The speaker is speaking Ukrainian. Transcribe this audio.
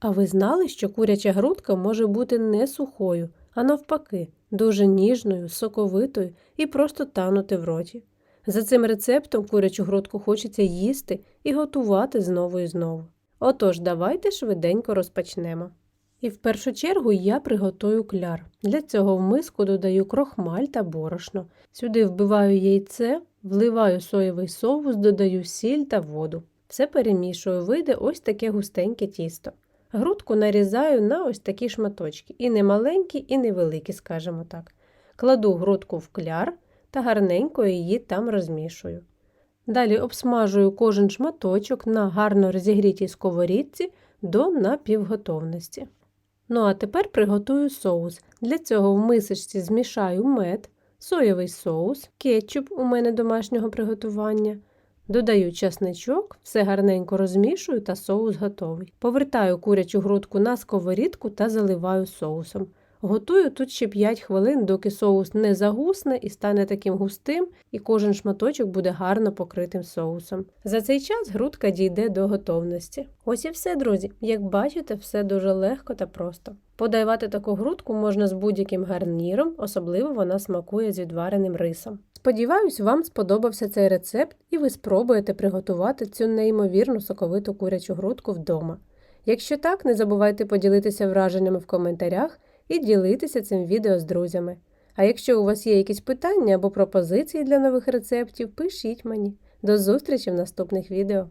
А ви знали, що куряча грудка може бути не сухою, а навпаки, дуже ніжною, соковитою і просто танути в роті. За цим рецептом курячу грудку хочеться їсти і готувати знову і знову. Отож, давайте швиденько розпочнемо. І в першу чергу я приготую кляр. Для цього в миску додаю крохмаль та борошно. Сюди вбиваю яйце, вливаю соєвий соус, додаю сіль та воду. Все перемішую, вийде ось таке густеньке тісто. Грудку нарізаю на ось такі шматочки, і не маленькі, і не великі, скажімо так. Кладу грудку в кляр та гарненько її там розмішую. Далі обсмажую кожен шматочок на гарно розігрітій сковорідці до напівготовності. Ну а тепер приготую соус. Для цього в мисочці змішаю мед, соєвий соус, кетчуп у мене домашнього приготування. Додаю часничок, все гарненько розмішую та соус готовий. Повертаю курячу грудку на сковорідку та заливаю соусом. Готую тут ще 5 хвилин, доки соус не загусне і стане таким густим, і кожен шматочок буде гарно покритим соусом. За цей час грудка дійде до готовності. Ось і все, друзі. Як бачите, все дуже легко та просто. Подавати таку грудку можна з будь-яким гарніром, особливо вона смакує з відвареним рисом. Сподіваюсь, вам сподобався цей рецепт і ви спробуєте приготувати цю неймовірну соковиту курячу грудку вдома. Якщо так, не забувайте поділитися враженнями в коментарях і ділитися цим відео з друзями. А якщо у вас є якісь питання або пропозиції для нових рецептів, пишіть мені. До зустрічі в наступних відео!